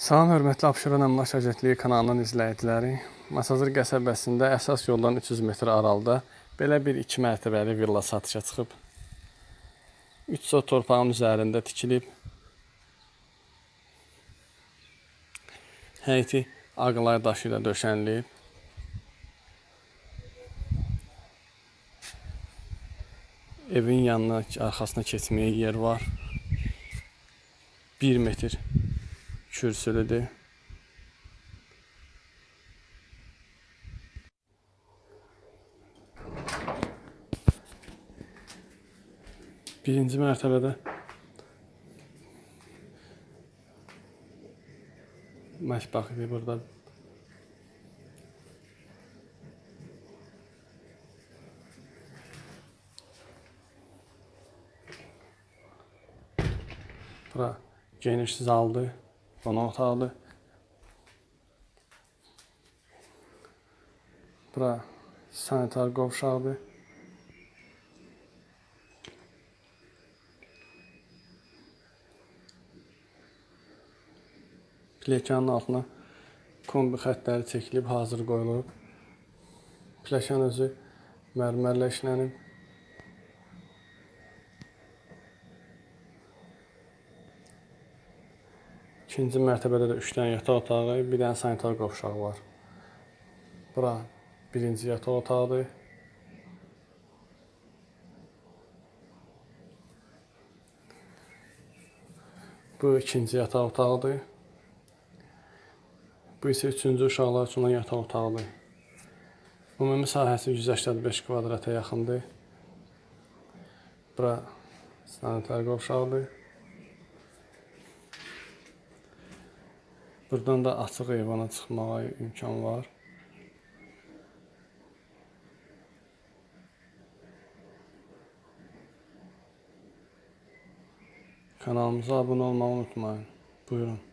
Salam hörmətli Abşeron Əmlak Agentliyi kanalının izləyiciləri. Masazır qəsəbəsində əsas yoldan 300 metr aralıda belə bir 2 mərtəbəli villa satışa çıxıb. 3 sot torpağın üzərində tikilib. Həyəti ağlay daşı ilə döşənləyib. Evin yanına, arxasına keçməyə yer var. 1 metr kürsülüdür. Birinci mərtəbədə mətbəx idi burada. Bura geniş zaldır, qonaq otağıdır. Bura sanitar qovşağıdır. Pilləkənin altına kombi xəttləri çəkilib, hazır qoyulub. Pilləkən özü mərmərlə işlənib. İkinci mərtəbədə də 3 dənə yataq otağı, bir dənə sanitar qovşağı var. Bura birinci yataq otağıdır. Bu ikinci yataq otağıdır. Bu isə üçüncü uşaqlar üçün yataq otağıdır. Ümumi sahəsi 185 kvadrata yaxındır. Bura sanitar qovşağıdır. Buradan da açıq eyvana çıxmağa imkan var. Kanalımıza abunə olmağı unutmayın. Buyurun.